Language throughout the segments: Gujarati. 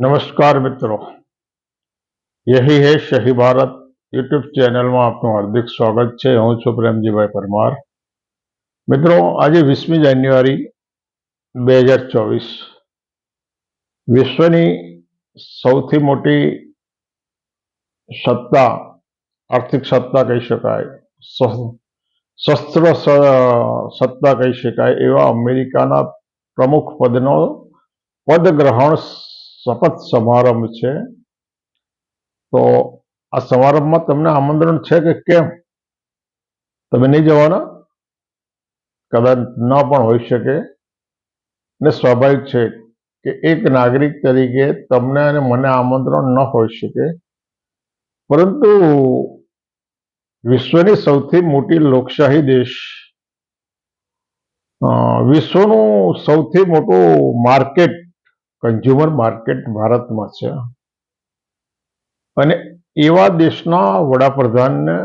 નમસ્કાર મિત્રો યહી હે શહી ભારત યુટ્યુબ ચેનલમાં આપનું હાર્દિક સ્વાગત છે હું છું પ્રેમજીભાઈ પરમાર મિત્રો આજે વીસમી જાન્યુઆરી બે હજાર ચોવીસ વિશ્વની સૌથી મોટી સત્તા આર્થિક સત્તા કહી શકાય સ- શસ્ત્ર સ- સત્તા કહી શકાય એવા અમેરિકાના પ્રમુખ પદનો પદગ્રહણ શપથ સમારંભ છે. તો આ સમારંભમાં તમને આમંત્રણ છે કે કેમ? તમે નહીં જવાના? કદાચ ન પણ હોઈ શકે. ને સ્વાભાવિક છે કે એક નાગરિક તરીકે તમને અને મને આમંત્રણ ન હોઈ શકે. પરંતુ વિશ્વની સૌથી મોટી લોકશાહી દેશ વિશ્વનું સૌથી મોટું માર્કેટ કન્ઝ્યુમર માર્કેટ ભારતમાં છે. અને એવા દેશના વડાપ્રધાનને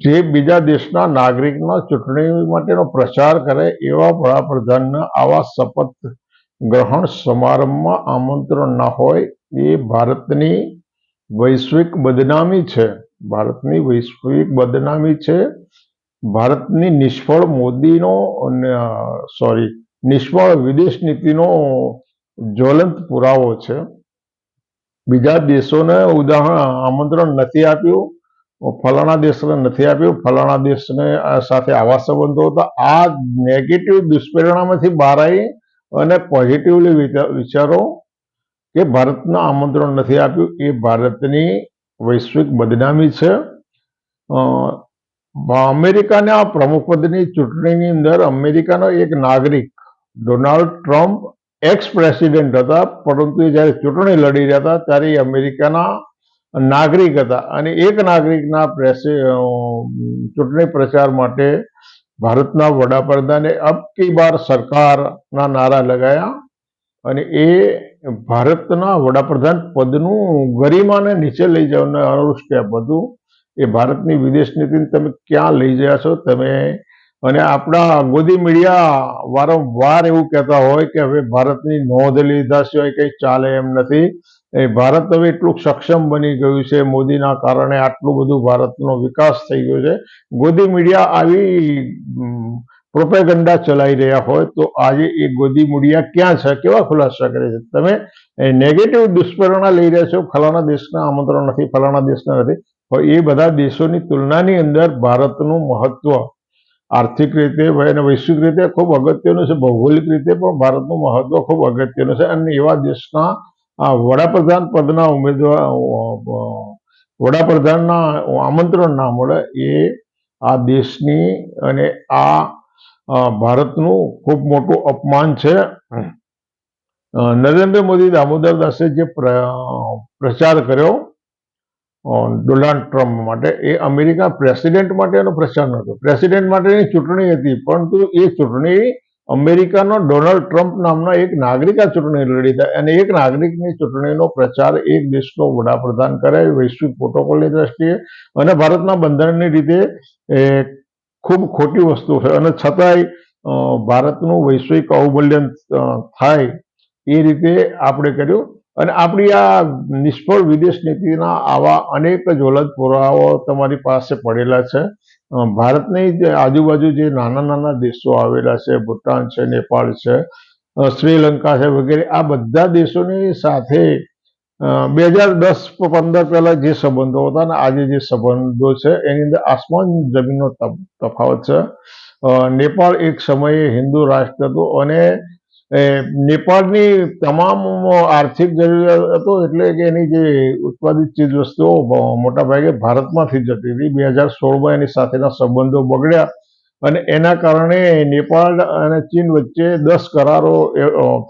જે બીજા દેશના નાગરિકના ચૂંટણી માટેનો પ્રચાર કરે એવા વડાપ્રધાનને આવા શપથ ગ્રહણ સમારંભમાં આમંત્રણ ના હોય એ ભારતની વૈશ્વિક બદનામી છે. ભારતની વૈશ્વિક બદનામી છે. ભારતની નિષ્ફળ મોદીનો સોરી નિષ્ફળ વિદેશ નીતિનો જ્વલંત પુરાવો છે. બીજા દેશોને ઉદાહરણ આમંત્રણ નથી આપ્યું, ફલાણા દેશને નથી આપ્યું. ફલાણા દેશને સાથે આવા સંબંધો હતા. આ નેગેટિવ દુષ્પરિણામથી બહાર આવી અને પોઝિટિવલી વિચારો કે ભારતના આમંત્રણ નથી આપ્યું. એ ભારતની વૈશ્વિક બદનામી છે. અમેરિકાના પ્રમુખપદની ચૂંટણીની અંદર અમેરિકાનો એક નાગરિક ડોનાલ્ડ ટ્રમ્પ એક્સ પ્રેસિડેન્ટ હતા, પરંતુ એ જ્યારે ચૂંટણી લડી રહ્યા હતા, ત્યારે એ અમેરિકાના નાગરિક હતા. અને એક નાગરિકના પ્રેસે ચૂંટણી પ્રચાર માટે ભારતના વડાપ્રધાને અબ કી બાર સરકારના નારા લગાયા અને એ ભારતના વડાપ્રધાન પદનું ગરિમાને નીચે લઈ જવાનું સ્ટેપ હતું. એ ભારતની વિદેશ નીતિને તમે ક્યાં લઈ ગયા છો? તમે અને આપણા ગોદી મીડિયા વારંવાર એવું કહેતા હોય કે હવે ભારતની નોંધ લીધા સિવાય કંઈ ચાલે એમ નથી. એ ભારત હવે એટલું સક્ષમ બની ગયું છે મોદીના કારણે આટલું બધું ભારતનો વિકાસ થઈ ગયો છે. ગોદી મીડિયા આવી પ્રોપેગંડા ચલાવી રહ્યા હોય તો આજે એ ગોદી મીડિયા ક્યાં છે? કેવા ખુલાસા કરે છે? તમે નેગેટિવ દુષ્પરિણામ લઈ રહ્યા છો. ફલાણા દેશના આમંત્રણ નથી, ફલાણા દેશના નથી. એ બધા દેશોની તુલનાની અંદર ભારતનું મહત્વ આર્થિક રીતે અને વૈશ્વિક રીતે ખૂબ અગત્યનું છે, ભૌગોલિક રીતે પણ ભારતનું મહત્વ ખૂબ અગત્યનું છે. અને એવા દેશના વડાપ્રધાન પદના ઉમેદવાર વડાપ્રધાનના આમંત્રણ ના મળે એ આ દેશની અને આ ભારતનું ખૂબ મોટું અપમાન છે. નરેન્દ્ર મોદી દામોદર દાસે જે પ્રચાર કર્યો ડોનાલ્ડ ટ્રમ્પ માટે. એ અમેરિકા પ્રેસિડેન્ટ માટેનો પ્રચાર નહોતો પ્રેસિડેન્ટ માટેની ચૂંટણી હતી, પરંતુ એ ચૂંટણી અમેરિકાનો ડોનાલ્ડ ટ્રમ્પ નામના એક નાગરિક આ ચૂંટણી લડી હતા અને એક નાગરિકની ચૂંટણીનો પ્રચાર એક દેશનો વડાપ્રધાન કરે વૈશ્વિક પ્રોટોકોલની દ્રષ્ટિએ. અને ભારતના બંધારણની રીતે એ ખૂબ ખોટી વસ્તુ છે. અને છતાંય ભારતનું વૈશ્વિક અવમૂલ્યન થાય એ રીતે આપણે કર્યું. અને આપણી આ નિષ્ફળ વિદેશ નીતિના આવા અનેક જ્વલંત પુરાવાઓ તમારી પાસે પડેલા છે. ભારતની જે આજુબાજુ જે નાના નાના દેશો આવેલા છે ભૂટાન છે, નેપાળ છે શ્રીલંકા છે વગેરે, આ બધા દેશોની સાથે બે હજાર દસ પંદર પહેલા જે સંબંધો હતા અને આજે જે સંબંધો છે, એની અંદર આસમાન જમીનનો તફાવત છે. નેપાળ એક સમયે હિન્દુ રાષ્ટ્ર હતું અને નેપાળની તમામ આર્થિક જરૂરિયાતો એટલે કે એની જે ઉત્પાદિત ચીજ વસ્તુઓ મોટાભાગે ભારતમાંથી જતી હતી. બે હજાર સોળમાં એની સાથેના સંબંધો બગડ્યા અને એના કારણે નેપાળ અને ચીન વચ્ચે દસ કરારો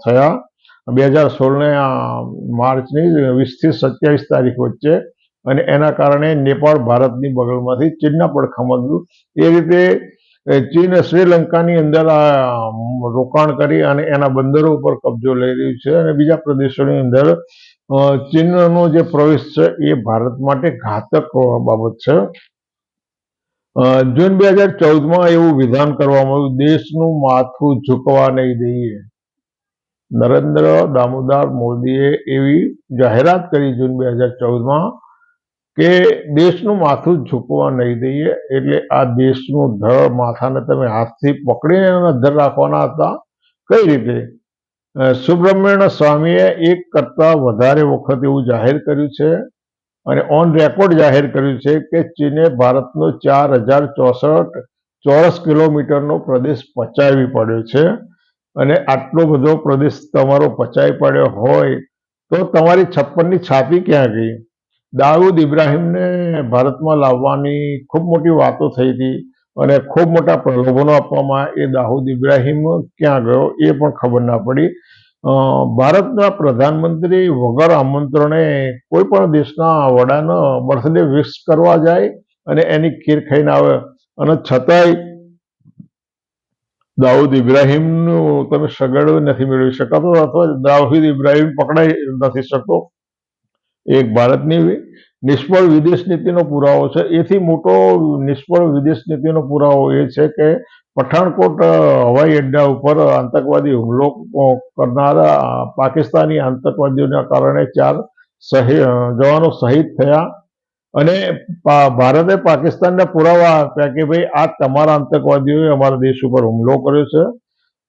થયા. બે હજાર સોળને માર્ચની વીસથી સત્યાવીસ તારીખ વચ્ચે અને એના કારણે નેપાળ ભારતની બગલમાંથી ચીનના પડખામાં ગયું. એ રીતે ચીન શ્રીલંકાની અંદર રોકાણ કરી અને એના બંદરો ઉપર કબજો લઈ રહ્યું છે અને બીજા પ્રદેશોની અંદર ચીનનો જે પ્રવેશ છે એ ભારત માટે ઘાતક બાબત છે. જૂન બે હજાર ચૌદમાં એવું વિધાન કરવામાં આવ્યું, દેશનું માથું ઝૂકવા નહીં દઈએ. નરેન્દ્ર દામોદર મોદીએ એવી જાહેરાત કરી જૂન બે હજાર ચૌદમાં કે દેશનું માથું ઝૂકવા નહીં દઈએ, એટલે આ દેશનું ધડ માથાને તમે હાથથી પકડીને નજર રાખવાના હતા. કઈ રીતે? સુબ્રમણ્ય સ્વામીએ એક કરતા વધારે વખત એવું જાહેર કર્યું છે અને ઓન રેકોર્ડ જાહેર કર્યું છે કે ચીને ભારતનો ચાર હજાર ચોસઠ ચોરસ કિલોમીટરનો પ્રદેશ પચાવી પડ્યો છે. અને આટલો બધો પ્રદેશ તમારો પચાવી પડ્યો હોય તો તમારી છપ્પનની છાપી ક્યાં ગઈ? દાઉદ ઇબ્રાહિમને ભારતમાં લાવવાની ખૂબ મોટી વાતો થઈ હતી અને ખૂબ મોટા પ્રલોભનો આપવામાં. એ દાઉદ ઇબ્રાહિમ ક્યાં ગયો એ પણ ખબર ના પડી ભારતના પ્રધાનમંત્રી વગર આમંત્રણે કોઈ પણ દેશના વડાનો બર્થડે વિશ કરવા જાય અને એની ખીર ખાઈને આવે અને છતાંય દાઉદ ઇબ્રાહીમનું તમે સગડ નથી મેળવી શકાતો અથવા દાઉદ ઇબ્રાહિમ પકડાઈ નથી શકતો એક ભારતની નિષ્ફળ વિદેશ નીતિનો પુરાવો છે. એથી મોટો નિષ્ફળ વિદેશ નીતિનો પુરાવો એ છે કે પઠાણકોટ, હવાઈ અડ્ડા ઉપર આતંકવાદી હુમલો કરનારા પાકિસ્તાની આતંકવાદીઓના કારણે ચાર જવાનો શહીદ થયા અને ભારતે પાકિસ્તાનને પુરાવા આપ્યા કે ભાઈ, આ તમારા આતંકવાદીઓએ અમારા દેશ ઉપર હુમલો કર્યો છે.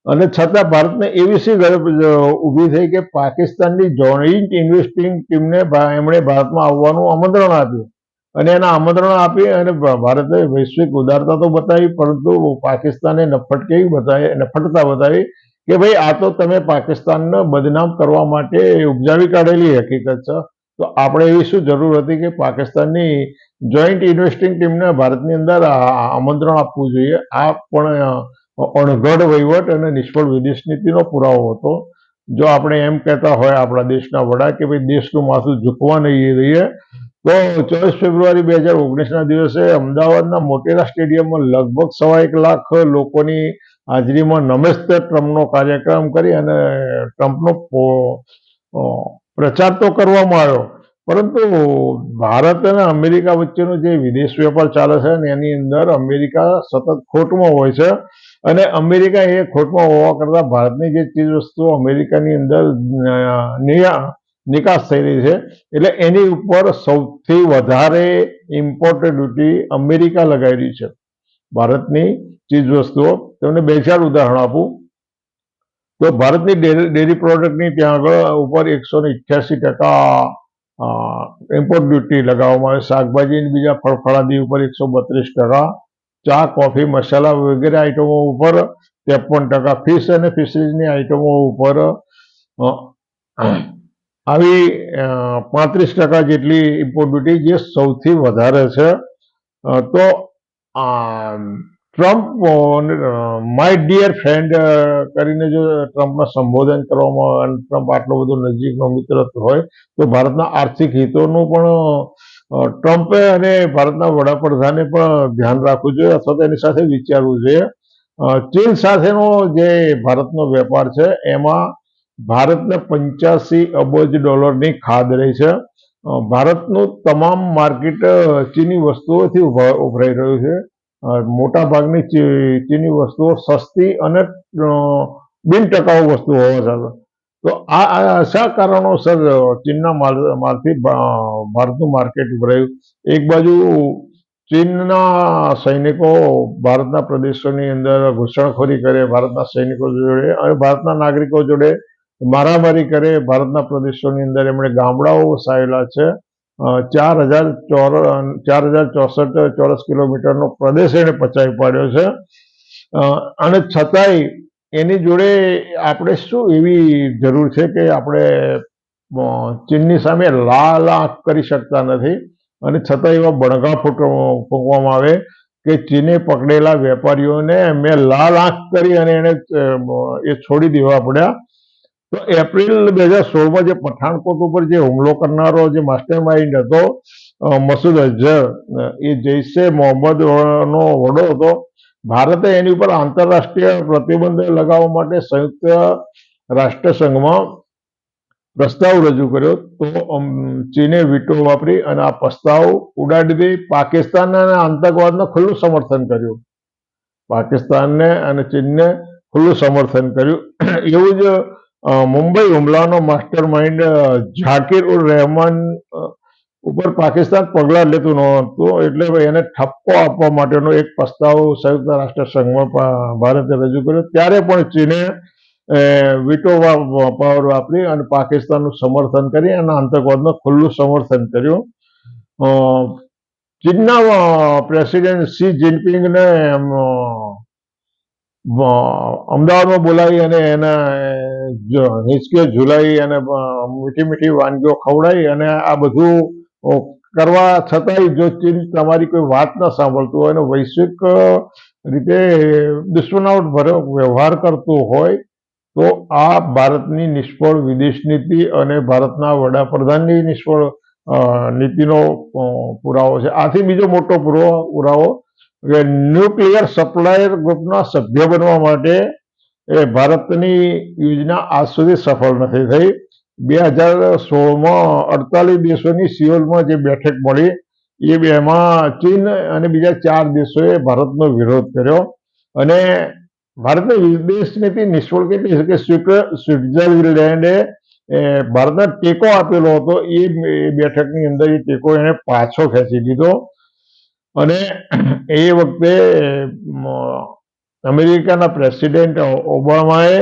અને છતાં ભારતને એવી ગરજ ઊભી થઈ કે પાકિસ્તાનની જોઈન્ટ ઇન્વેસ્ટિંગ ટીમને એમણે ભારતમાં આવવાનું આમંત્રણ આપ્યું. અને એના આમંત્રણ આપી અને ભારતે વૈશ્વિક ઉદારતા તો બતાવી, પરંતુ પાકિસ્તાને નફટ કેવી બતાવી, નફટતા બતાવી કે ભાઈ આ તો તમે પાકિસ્તાનને બદનામ કરવા માટે ઉપજાવી કાઢેલી હકીકત છે. તો આપણે એવી શું જરૂર હતી કે પાકિસ્તાનની જોઈન્ટ ઇન્વેસ્ટિંગ ટીમને ભારતની અંદર આમંત્રણ આપવું જોઈએ? આ પણ અણઘડ વહીવટ અને નિષ્ફળ વિદેશ નીતિનો પુરાવો હતો. જો આપણે એમ કહેતા હોય આપણા દેશના વડા કે ભાઈ દેશનું માથું ઝૂકવા નહીં રહીએ, તો ચોવીસ ફેબ્રુઆરી બે હજાર ઓગણીસના દિવસે અમદાવાદના મોટેરા સ્ટેડિયમમાં લગભગ સવા એક લાખ લોકોની હાજરીમાં નમસ્તે ટ્રમ્પનો કાર્યક્રમ કરી અને ટ્રમ્પનો પ્રચાર તો કરવામાં આવ્યો. પરંતુ ભારત અને અમેરિકા વચ્ચેનો જે વિદેશ વેપાર ચાલે છે ને એની અંદર અમેરિકા સતત ખોટમાં હોય છે. અને અમેરિકા એ ખોટમાં હોવા કરતાં ભારતની જે ચીજ વસ્તુઓ અમેરિકાની અંદર નિકાસ થઈ રહી છે, એટલે એની ઉપર સૌથી વધારે ઇમ્પોર્ટ ડ્યુટી અમેરિકા લગાવી રહી છે. ભારતની ચીજ વસ્તુઓ તમને બે ચાર ઉદાહરણ આપું. તો ભારતની ડેરી પ્રોડક્ટની ત્યાં આગળ ઉપર એકસો ને ઇઠ્યાસી ટકા ઇમ્પોર્ટ ડ્યુટી લગાવવામાં આવે. શાકભાજી બીજા ફળફળાદી ઉપર એકસો બત્રીસ ટકા. ચા, કોફી, મસાલા વગેરે આઇટમો ઉપર, ત્રેપન ટકા ફિશ અને ફિશરીઝની આઇટમો ઉપર આવી પાંત્રીસ ટકા જેટલી ઇમ્પોર્ટ ડ્યુટી જે સૌથી વધારે છે. તો ટ્રમ્પ માય ડિયર ફ્રેન્ડ કરીને જો ટ્રમ્પમાં સંબોધન કરવામાં આવે ટ્રમ્પ આટલો બધો નજીકનો મિત્ર હોય, તો ભારતના આર્થિક હિતોનું પણ ટ્રમ્પે અને ભારતના વડાપ્રધાને પણ ધ્યાન રાખવું જોઈએ, અથવા તો એની સાથે વિચારવું જોઈએ. ચીન સાથેનો જે ભારતનો વેપાર છે, એમાં ભારતને પંચ્યાસી અબજ ડોલરની ખાદ રહી છે. ભારતનું તમામ માર્કેટ ચીની વસ્તુઓથી ઉભરાઈ રહ્યું છે. મોટા ભાગની ચીની વસ્તુઓ સસ્તી અને બિન ટકાઉ વસ્તુ હોવા છતાં તો આ શા કારણોસર ચીનના માલ માલથી ભારતનું માર્કેટ ઉભરાયું? એક બાજુ ચીનના સૈનિકો ભારતના પ્રદેશોની અંદર ઘૂસણખોરી કરે, ભારતના સૈનિકો જોડે, અને ભારતના નાગરિકો જોડે મારામારી કરે, ભારતના પ્રદેશોની અંદર એમણે ગામડાઓ વસાવેલા છે. ચાર હજાર ચોર, ચાર હજાર ચોસઠ ચોરસ કિલોમીટરનો પ્રદેશ એને પચાવી પાડ્યો છે. અને છતાંય એની જોડે આપણે શું એવી જરૂર છે કે આપણે ચીનની સામે લાલ આંખ કરી શકતા નથી? અને છતાં એવા બણગા ફૂંક- ફૂંકવામાં આવે કે ચીને પકડેલા વેપારીઓને મેં લાલ આંખ કરી અને એને એ છોડી દેવા પડ્યા. તો એપ્રિલ બે હજાર સોળમાં જે પઠાણકોટ ઉપર જે હુમલો કરનારો જે માસ્ટર માઇન્ડ હતો મસૂદ અઝહર, એ જૈશે મોહમ્મદ નો વડો હતો ભારતે એની ઉપર આંતરરાષ્ટ્રીય પ્રતિબંધ લગાવવા માટે સંયુક્ત રાષ્ટ્રસંઘમાં પ્રસ્તાવ રજૂ કર્યો તો ચીને વીટો વાપરી અને આ પ્રસ્તાવ ઉડાડી દઈ પાકિસ્તાન અને આતંકવાદને ખુલ્લું સમર્થન કર્યું. પાકિસ્તાનને અને ચીનને ખુલ્લું સમર્થન કર્યું. એવું જ મુંબઈ હુમલાનો માસ્ટર માઇન્ડ ઝાકીર ઉર રહેમાન ઉપર પાકિસ્તાન પગલાં લેતું નહોતું, એટલે એને ઠપકો આપવા માટેનો એક પ્રસ્તાવ સંયુક્ત રાષ્ટ્ર સંઘમાં ભારતે રજૂ કર્યો. ત્યારે પણ ચીને વિટો પાવર વાપરી અને પાકિસ્તાનનું સમર્થન કરી અને આતંકવાદનું ખુલ્લું સમર્થન કર્યું. ચીનના પ્રેસિડેન્ટ સી જિનપિંગને અમદાવાદમાં બોલાવી અને એના હિંચકે ઝુલાવી અને મીઠી મીઠી વાનગીઓ ખવડાવી અને આ બધું કરવા છતાંય જો ચીન તમારી કોઈ વાત ન સાંભળતું હોય અને વૈશ્વિક રીતે દુશ્મનાવટ ભર્યો વ્યવહાર કરતું હોય, તો આ ભારતની નિષ્ફળ વિદેશ નીતિ અને ભારતના વડાપ્રધાનની નિષ્ફળ નીતિનો પુરાવો છે. આથી બીજો મોટો પુરાવો કે ન્યુક્લિયર સપ્લાયર ગ્રુપના સભ્ય બનવા માટે એ ભારતની યોજના આજ સુધી સફળ નથી થઈ. બે હજાર સોળમાં અડતાલીસ દેશોની સિયોલમાં જે બેઠક મળી, એ બેમાં ચીન અને બીજા ચાર દેશોએ ભારતનો વિરોધ કર્યો. અને ભારતની વિદેશ નીતિ નિષ્ફળ કેટલી છે કે સ્વિટ- સ્વિટ્ઝરલેન્ડે ભારતને ટેકો આપેલો હતો. એ બેઠકની અંદર એ ટેકો એને પાછો ખેંચી લીધો અને એ વખતે અમેરિકાના પ્રેસિડેન્ટ ઓબામાએ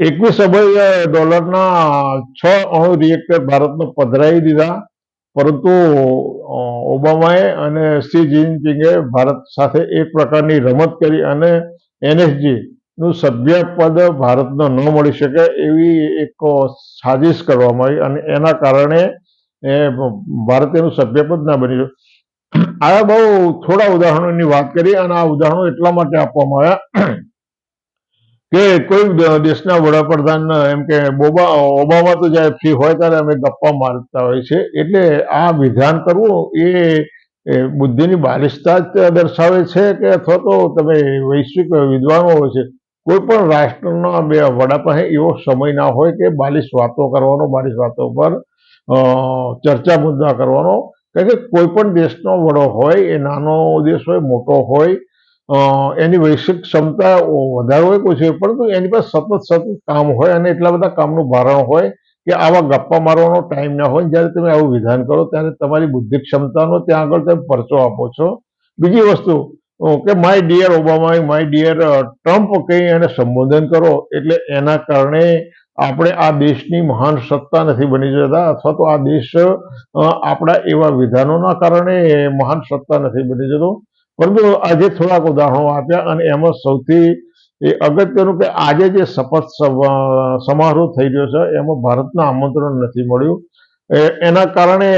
એકવીસ અબજ ડોલરના છ અણુ રિએક્ટર ભારતને પધરાવી દીધા પરંતુ ઓબામાએ અને સી જિનપિંગે ભારત સાથે એક પ્રકારની રમત કરી અને એનએસજીનું સભ્યપદ ભારતને ન મળી શકે એવી એક સાજિશ કરવામાં આવી અને એના કારણે ભારત એનું સભ્યપદ ના બની. આ બહુ થોડા ઉદાહરણોની વાત કરી અને આ ઉદાહરણો એટલા માટે આપવામાં આવ્યા કે કોઈ દેશના વડાપ્રધાન એમ કે બોબા ઓબામા તો જ્યારે ફ્રી હોય ત્યારે અમે ગપ્પા મારતા હોય છે. એટલે આ વિધાન કરવું એ બુદ્ધિની બાલિશતા જ દર્શાવે છે કે અથવા તો તમે વૈશ્વિક વિદ્વાનો હોય છે, કોઈ પણ રાષ્ટ્રના બે વડા પાસે એવો સમય ના હોય કે બાલિશ વાતો કરવાનો, બાલિશ વાતો પર ચર્ચા મુદ્દા કરવાનો. કારણ કે કોઈ પણ દેશનો વડો હોય, એ નાનો દેશ હોય, મોટો હોય એની વૈશ્વિક ક્ષમતા વધારે હોય કોઈ છે પરંતુ એની પાસે સતત સતત કામ હોય અને એટલા બધા કામનું ભારણ હોય કે આવા ગપ્પા મારવાનો ટાઈમ ના હોય. જ્યારે તમે આવું વિધાન કરો, ત્યારે તમારી બુદ્ધિ ક્ષમતાનો ત્યાં આગળ તમે પરચો આપો છો. બીજી વસ્તુ કે my dear Obama my dear Trump કંઈ એને સંબોધન કરો, એટલે એના કારણે આપણે આ દેશની મહાન સત્તા નથી બની જતા, અથવા તો આ દેશ આપણા એવા વિધાનોના કારણે મહાન સત્તા નથી બની જતો. પરંતુ આજે થોડાક ઉદાહરણો આપ્યા અને એમાં સૌથી એ અગત્યનું કે આજે જે શપથ સમારોહ થઈ રહ્યો છે, એમાં ભારતના આમંત્રણ નથી મળ્યું. એના કારણે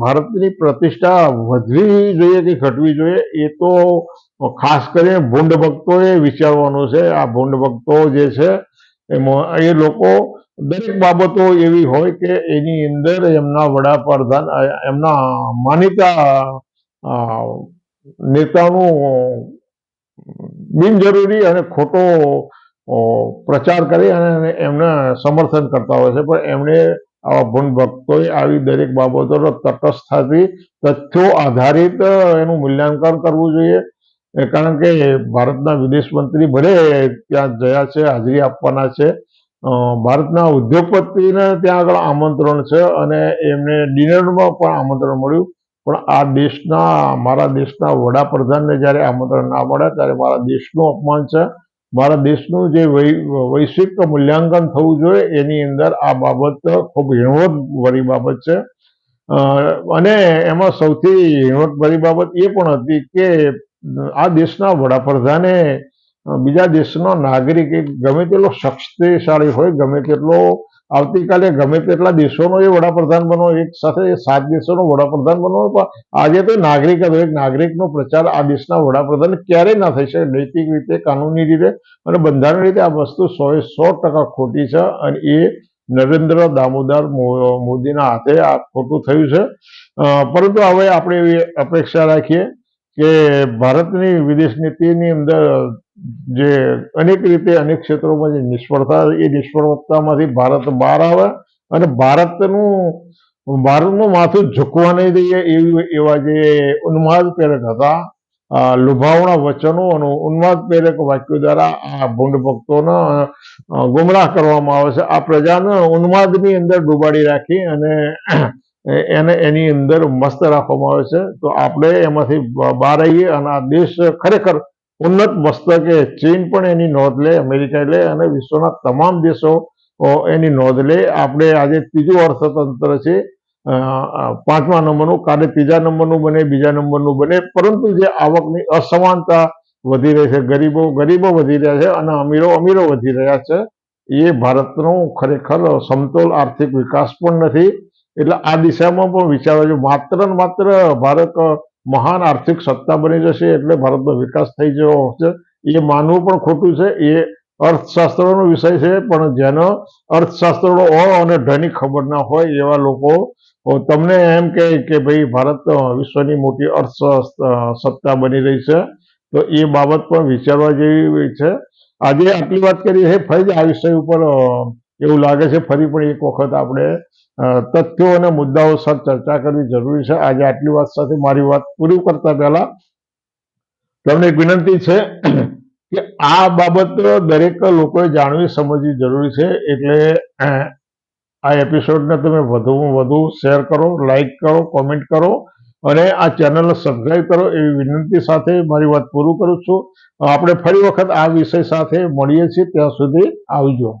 ભારતની પ્રતિષ્ઠા વધવી જોઈએ કે ઘટવી જોઈએ, એ તો ખાસ કરીને ભૂંડ ભક્તોએ વિચારવાનું છે. આ ભૂંડ ભક્તો જે છે, એમાં એ લોકો દરેક બાબતો એવી હોય કે એની અંદર એમના વડાપ્રધાન, એમના માનીતા નેતાનું બિનજરૂરી અને ખોટો પ્રચાર કરી અને એમને સમર્થન કરતા હોય છે. પણ એમણે આવા ભૂન ભક્તોએ આવી દરેક બાબતોનો તટસ્થતાથી, તથ્યો આધારિત એનું મૂલ્યાંકન કરવું જોઈએ. કારણ કે ભારતના વિદેશ મંત્રી ભલે ત્યાં ગયા છે, હાજરી આપવાના છે ભારતના ઉદ્યોગપતિને ત્યાં આગળ આમંત્રણ છે અને એમને ડિનરમાં પણ આમંત્રણ મળ્યું. પણ આ દેશના, મારા દેશના વડાપ્રધાનને જ્યારે આમંત્રણ ના મળે, ત્યારે મારા દેશનું અપમાન છે. મારા દેશનું જે વૈશ્વિક મૂલ્યાંકન થવું જોઈએ, એની અંદર આ બાબત ખૂબ હિણવટભરી બાબત છે. અને એમાં સૌથી હિણવટભરી બાબત એ પણ હતી કે, આ દેશના વડાપ્રધાને બીજા દેશનો નાગરિક ગમે તેટલો શક્તિશાળી હોય, ગમે તેટલો આવતીકાલે ગમે તેટલા દેશોનો એ વડાપ્રધાન બનવો એક સાથે સાત દેશોનો વડાપ્રધાન બનવો પણ આજે તો નાગરિક હતો. એક નાગરિકનો પ્રચાર આ દેશના વડાપ્રધાન ક્યારેય ના થઈ શકે નૈતિક રીતે, કાનૂની રીતે અને બંધારણ રીતે આ વસ્તુ સો એ સો ટકા ખોટી છે અને એ નરેન્દ્ર દામોદર મોદીના હાથે આ ખોટું થયું છે. પરંતુ હવે આપણે એવી અપેક્ષા રાખીએ કે ભારતની વિદેશ નીતિની અંદર જે અનેક રીતે અનેક ક્ષેત્રોમાં જે નિષ્ફળતા, એ નિષ્ફળતામાંથી ભારત બહાર આવે અને ભારતનું ભારતનું માથું ઝૂકવા નહીં દઈએ એવી, એવા જે ઉન્માદ પ્રેરક હતા લુભાવણા વચનો અને ઉન્માદ પ્રેરક વાક્યો દ્વારા આ ભૂંડ ભક્તોને ગુમરાહ કરવામાં આવે છે. આ પ્રજાને ઉન્માદની અંદર ડૂબાડી રાખી અને એને એની અંદર મસ્ત રાખવામાં આવે છે. તો આપણે એમાંથી બહાર આવીએ અને આ દેશ ખરેખર ઉન્નત મસ્તકે ચીન પણ એની નોંધ લે અમેરિકા લે અને વિશ્વના તમામ દેશો એની નોંધ લે. આપણે આજે ત્રીજું અર્થતંત્ર છે પાંચમા નંબરનું, કાલે ત્રીજા નંબરનું બને, બીજા નંબરનું બને. પરંતુ જે આવકની અસમાનતા વધી રહી છે, ગરીબો ગરીબો વધી રહ્યા છે અને અમીરો અમીરો વધી રહ્યા છે, એ ભારતનો ખરેખર સમતોલ આર્થિક વિકાસ પણ નથી. એટલે આ દિશામાં પણ વિચારવા જોઈએ માત્ર ને માત્ર ભારત મહાન આર્થિક સત્તા બની જશે એટલે ભારતનો વિકાસ થઈ જવો છે. એ માનવું પણ ખોટું છે. એ અર્થશાસ્ત્રનો વિષય છે, પણ જેનો અર્થશાસ્ત્રનો અ અને ઢની ખબર ના હોય એવા લોકો તમને એમ કહે કે ભાઈ ભારત વિશ્વની મોટી અર્થ સત્તા બની રહી છે. તો એ બાબત પણ વિચારવા જેવી છે. આજે આટલી વાત કરી. છે ફરી આ વિષય ઉપર એવું લાગે છે ફરી પણ એક વખત આપણે તથ્યો અને મુદ્દાઓ સર ચર્ચા કરવી જરૂરી છે. આજે આટલી વાત સાથે મારી વાત પૂરી કરતા પહેલા તમને એક વિનંતી છે કે આ બાબત દરેક લોકોએ જાણવી, સમજવી જરૂરી છે. એટલે આ એપિસોડને તમે વધુમાં વધુ શેર કરો, લાઈક કરો, કોમેન્ટ કરો અને આ ચેનલને સબસ્ક્રાઈબ કરો એવી વિનંતી સાથે મારી વાત પૂરું કરું છું. આપણે ફરી વખત આ વિષય સાથે મળીએ છીએ. ત્યાં સુધી આવજો.